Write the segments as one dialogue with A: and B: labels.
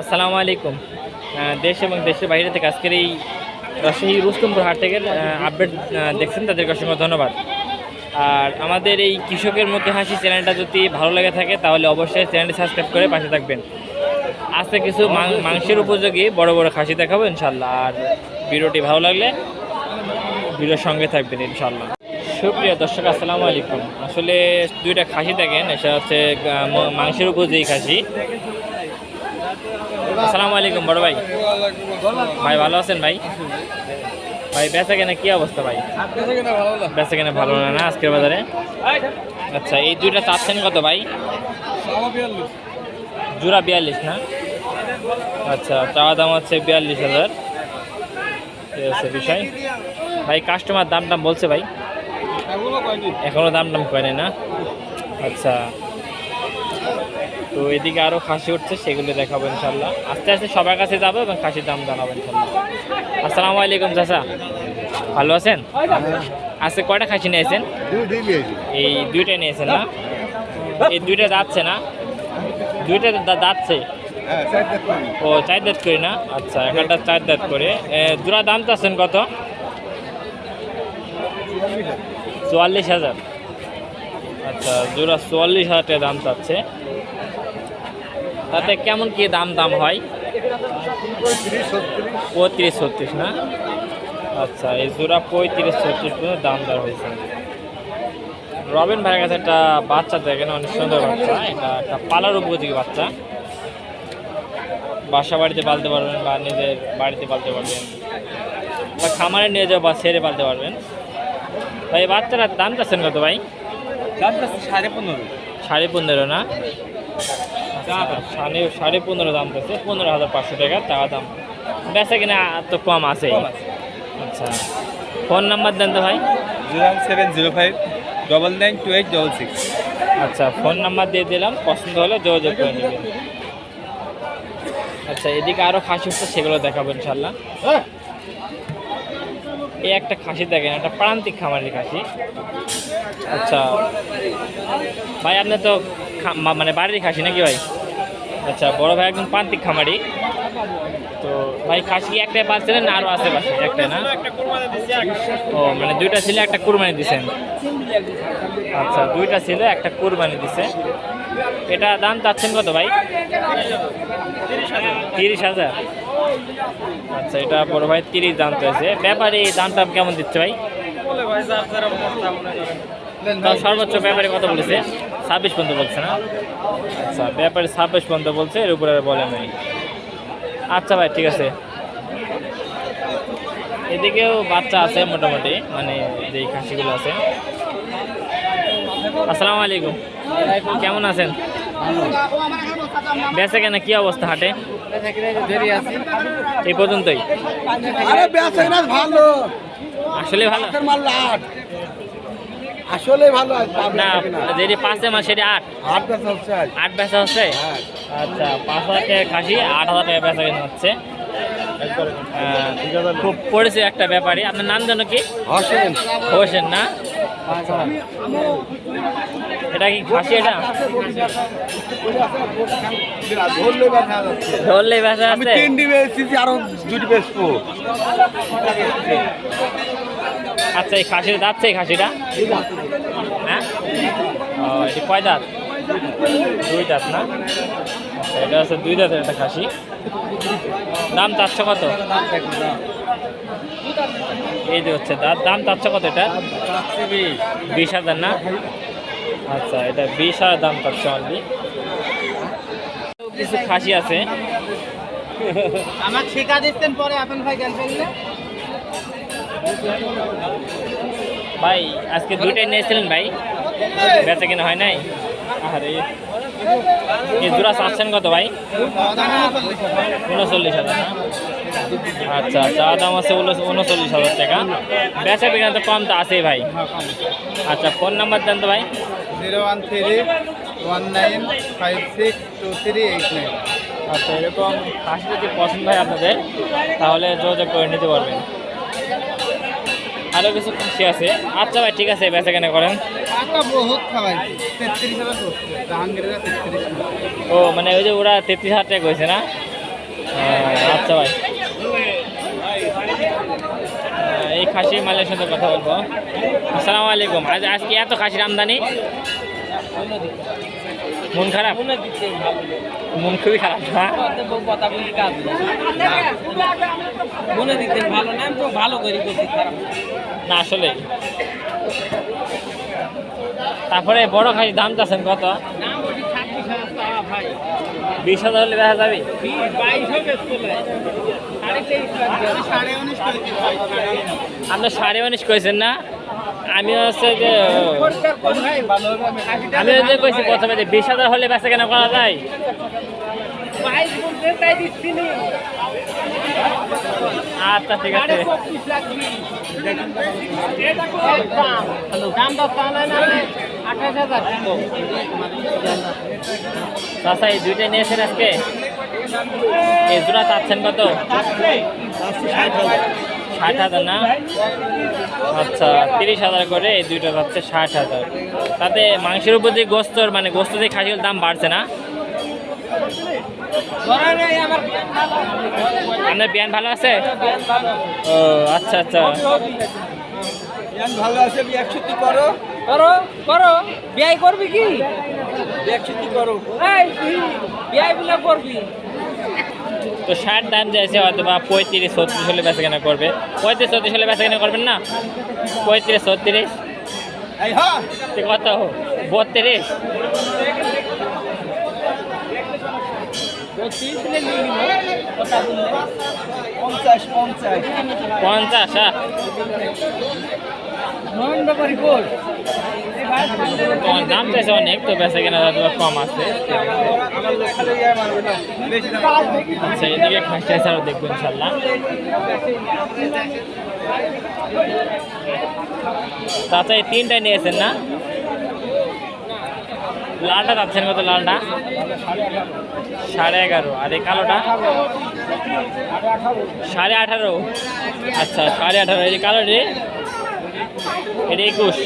A: আসসালামু আলাইকুম। দেশ এবং দেশের বাইরে থেকে আজকের এই রাজশাহী রুস্তমপুর হাট থেকে আপডেট দেখছেন, তাদেরকে অসংখ্য ধন্যবাদ। আর আমাদের এই কৃষকের মধ্যে হাসি চ্যানেলটা যদি ভালো লেগে থাকে, তাহলে অবশ্যই চ্যানেলটি সাবস্ক্রাইব করে পাশে থাকবেন। আজকে কিছু মাংসের উপযোগী বড় বড় খাসি দেখাবো ইনশাল্লাহ আর ভিডিওটি ভালো লাগলে ভিডিওর সঙ্গে থাকবেন ইনশাল্লাহ সুপ্রিয় দর্শক, আসসালামু আলাইকুম। আসলে দুইটা খাসি দেখেন, এটা হচ্ছে মাংসের উপর উপযোগী খাসি। আসসালামু আলাইকুম, বড় ভাই। ভাই, ভালো আছেন ভাই? ভাই, বেচা কেনা কী অবস্থা ভাই? বেচা কেনা ভালো না না, আজকের বাজারে? আচ্ছা এই দুইটা চাচ্ছেন কত ভাই? জোড়া বিয়াল্লিশ না? আচ্ছা চাওয়া দাম হচ্ছে বিয়াল্লিশ হাজার। বিষয়। ভাই কাস্টমার দাম টাম বলছে ভাই। এখনও দাম টাম কয়নি না? আচ্ছা। তো এদিকে আরও খাসি উঠছে, সেগুলো দেখাবো ইনশাল্লাহ আস্তে আস্তে সবার কাছে যাব এবং খাসির দাম জানাব ইনশাল্লাহ আসসালামু আলাইকুম, চাচা। ভালো আছেন? আজকে কয়টা খাসি নিয়েছেন? এই দুইটা নিয়েছেন না? এই দুইটা যাচ্ছে না? দুইটা যাচ্ছে? ও, চার দাঁত করে না? আচ্ছা এখানটা চার দাঁত করে। জোড়া দাম চাচ্ছেন কত? চুয়াল্লিশ হাজার। আচ্ছা জোড়া চুয়াল্লিশ হাজার টাকা দাম চাচ্ছে। তাতে কেমন কি দাম দাম হয়? পঁয়ত্রিশ ছত্রিশ, না? আচ্ছা এই জোড়া পঁয়ত্রিশ ছত্রিশ পর্যন্ত দাম দর হয়েছে। রবিন ভাইয়ের কাছে একটা বাচ্চা দেখেন, অনেক সুন্দর বাচ্চা। এটা একটা পালার উপযোগী বাচ্চা। বাসা বাড়িতে পালতে পারবেন বা নিজের বাড়িতে পালতে পারবেন। বা খামারে নিয়ে যাও বা ছেড়ে পালতে পারবেন। ভাই এই বাচ্চাটার দাম চাচ্ছেন কত ভাই?
B: সাড়ে পনেরো।
A: সাড়ে পনেরো না? সাড়ে সাড়ে পনেরো দাম পাচ্ছে পনেরো হাজার পাঁচশো টাকা টাকা দাম। বেচা কিনা তো কম আছে? আচ্ছা ফোন নাম্বার দেন তো ভাই।
B: Zero seven zero five double nine two eight double six.
A: আচ্ছা ফোন নাম্বার দিয়ে দিলাম পছন্দ হলে যোগাযোগ করে নেবেন। আচ্ছা এদিকে আরও খাসি উঠছে সেগুলো দেখাবো ইনশাল্লাহ এই একটা খাসি দেখেন, একটা প্রান্তিক খামারের খাসি। আচ্ছা ভাই আপনার তো মানে বাড়ির খাসি নাকি ভাই? আচ্ছা বড় ভাই একদম প্রান্তিক খামারি। তো ভাই, খাসি একটাই পাচ্ছিলেন না আরও আশেপাশে একটাই না? ও মানে দুইটা ছিল, একটা কুরবানি দিছেন। আচ্ছা দুইটা ছিল, একটা কুরবানি দিছে। এটা দাম চাচ্ছেন কত ভাই? তিরিশ হাজার। আচ্ছা এটা বড় ভাই তিরিশ দাম চাইছে। ব্যাপারে এই দামটা কেমন দিচ্ছে ভাই? সর্বোচ্চ ব্যাপারে কত বলেছে? ছাব্বিশ পর্যন্ত বলছে না? আচ্ছা ব্যাপারে ছাব্বিশ পর্যন্ত বলছে এর উপরে বলে নাই। আচ্ছা ভাই ঠিক আছে। এদিকেও বাচ্চা আছে মোটামুটি মানে যেই খাসিগুলো আছে। আসসালামু আলাইকুম। কেমন আছেন? বেচে কেন কি অবস্থা হাটে? এই পর্যন্তই।
C: ভালো।
A: আসলে ভালো?
C: আসলে ভালো
A: না যেটি পাঁচে মাস সেটি আট।
C: আট বেচা হচ্ছে
A: আট। বেচা হচ্ছে?
C: হ্যাঁ।
A: আচ্ছা পাঁচ হাজার টাকা খাসি আট হাজার টাকা বেচা কেনা হচ্ছে। খুব পড়েছে একটা ব্যাপারই। আপনার নাম জানো কি?
C: হোসেন।
A: হোসেন না? আচ্ছা। এটা কি খাসি এটা?
C: ধরলে আমি
A: আছে।
C: তিনটি বেচছি আরও দুটি বেচবো।
A: আচ্ছা এই খাসিটা যাচ্ছে এই খাসিটা? হ্যাঁ? ও এটি কয় দাঁত? দুই দাঁত না? আচ্ছা এটা হচ্ছে দুই দাঁতের একটা খাসি। দাম চারশো কত? এই যে হচ্ছে দাঁত। দাম চারশো কত এটা? বিশ হাজার না? আচ্ছা এটা বিশ হাজার দাম পাচ্ছে অনলি কিছু খাসি আছে।
D: আমার ঠিকা দিচ্ছেন পরে আপন ভাই গেল
A: ভাই আজকে দুইটাই নিয়েছিলেন ভাই। বেচা কিনা হয় নাই? আরে এই জোড়া চাচ্ছেন কত ভাই? উনচল্লিশ হাজার আচ্ছা চা দাম আছে উনচ- উনচল্লিশ হাজার টাকা। বেচা বিক্রি তো কম তো আছেই ভাই। আচ্ছা ফোন নাম্বার দেন তো ভাই।
D: Zero one three one nine five six two three eight nine.
A: আচ্ছা এরকম খাসি যদি পছন্দ হয় আপনাদের তাহলে যোগাযোগ করে নিতে পারবেন। আরও কিছু খুশি আছে? আচ্ছা ভাই ঠিক আছে বেচা কেনা করেন।
D: তেত্রিশ
A: ও মানে ওই যে ওরা তেত্রিশ হাজার টাকা কইছে না? আচ্ছা ভাই। এই খাসি মালের সাথে কথা বলব। আসসালামু আলাইকুম। আজ আজকে এত খাসির আমদানি? মন খারাপ? মন খুবই খারাপ
E: দিতেন ভালো না? ভালো করি
A: না আসলে তারপরে বড় খাসি দাম চাচ্ছেন কত
E: নাম বলি ছাব্বিশ হাজার টাকা ভাই
A: বিশ হাজার হলে দেখা যাবে। আপনি সাড়ে উনিশ কইছেন না আমি হচ্ছে যে,
E: আমি
A: যে কইছি প্রথমে যে বিশ হাজার হলে বেচা কেনা করা যায় আচ্ছা ঠিক আছে। চাচা, এই দুইটা নিয়েছেন আজকে? এই জোড়া চাচ্ছেন কত? ষাট হাজার না? আচ্ছা তিরিশ হাজার করে এই দুইটা যাচ্ছে ষাট হাজার। তাতে মাংসের উপর যে গোস্তর মানে গোস্ত দিয়ে খাসির দাম বাড়ছে না? আপনার বিয়ান ভালো আছে? ও আচ্ছা আচ্ছা।
C: ভালো আছে একষট্টি করো।
E: করো করো। বিয়াই করবি কি?
C: করো।
E: এই তুই বিয়াই বলে করবি?
A: তো ষাট দাম চাইছে হয়তো বা পঁয়ত্রিশ ছত্রিশ হলে বেচা কেনা করবে। পঁয়ত্রিশ ছত্রিশ হলে বেচা কেনা করবেন না? পঁয়ত্রিশ ছত্রিশ। কত? হ্যাঁ
C: পঞ্চাশ পঞ্চাশ
A: হ্যাঁ অনেক, তো কেনা কম আছে। আচ্ছা এদিকে খাসি ছাড়াও দেখব ইনশাল্লাহ। চাচা তিনটাই নিয়েছেন না? লালটা যাচ্ছেন কত লালটা? সাড়ে এগারো। আর এই কালোটা? সাড়ে আঠারো। আচ্ছা সাড়ে আঠারো। এই যে কালোটি এটা একুশ।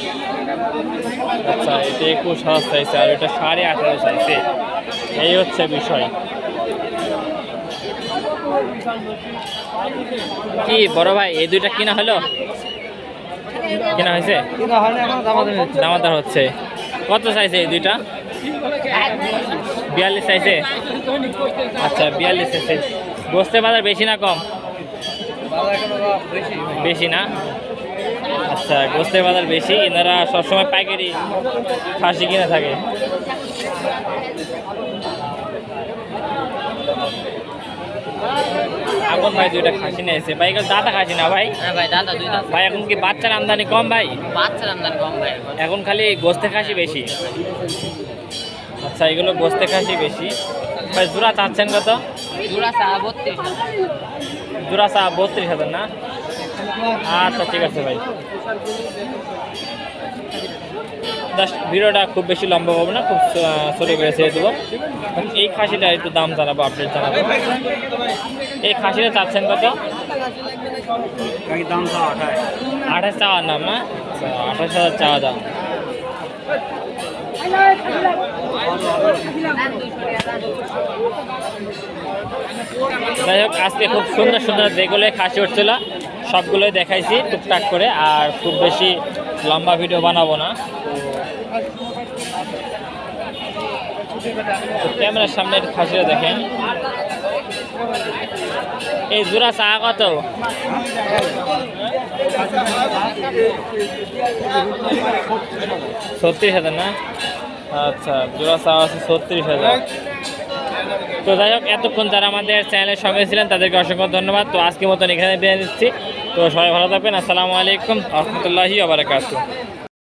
A: আচ্ছা এটা একুশ হাজার চাইছে আর এটা সাড়ে আঠারো চাইছে এই হচ্ছে বিষয়। কি বড় ভাই এই দুইটা কিনা হলো? কিনা হয়েছে?
C: হয়
A: দামাদার হচ্ছে। কত চাইছে এই দুইটা? বিয়াল্লিশ চাইছে? আচ্ছা বিয়াল্লিশ চাইছে। বসতে বাজার বেশি না কম?
C: বেশি
A: না? আচ্ছা গোস্তের বাজার বেশি। এনারা সবসময় পাইকারি খাসি কিনে থাকে। এখন ভাই দুইটা খাসি নিয়েছে ভাই এগুলো দাদা খাসি না ভাই?
E: হ্যাঁ ভাই দাদা দুই
A: ভাই এখন কি বাচ্চার আমদানি কম ভাই?
E: বাচ্চার আমদানি কম ভাই। এখন
A: এখন খালি গোস্তে খাসি বেশি। আচ্ছা এগুলো গোস্তে খাসি বেশি। ভাই জোড়া চাচ্ছেন কত?
E: জোড়া চা বত্রিশ।
A: হাজার না? আচ্ছা ঠিক আছে ভাই। জাস্ট ভিডিওটা খুব বেশি লম্বা হবে না খুব সরে করে ছেড়ে দেবো। এই খাসিটা একটু দাম জানাব আপডেট জানাব। এই খাসিটা চাচ্ছেন কত?
C: দাম তো
A: আঠাশ। চাওয়ার নাম না? আচ্ছা, আঠাশ হাজার চাওয়া দাম। যাই হোক, আজকে খুব সুন্দর সুন্দর যেগুলো খাসি উঠছিল, সবগুলোই দেখাইছি টুকটাক করে, আর খুব বেশি লম্বা ভিডিও বানাবো না। ক্যামেরার সামনে খাসিটা দেখেন। এই জোড়া চা কত? ছত্রিশ হাজার না? আচ্ছা জোড়া চাওয়া আছে ছত্রিশ হাজার। তো যাই হোক, এতক্ষণ যারা আমাদের চ্যানেলের সঙ্গে ছিলেন, তাদেরকে অসংখ্য ধন্যবাদ। তো আজকের মতন এখানে বিদায় দিচ্ছি তো সবাই ভালো থাকবেন। আসসালামু আলাইকুম। রহমতুল্লাহি আবরাকাতু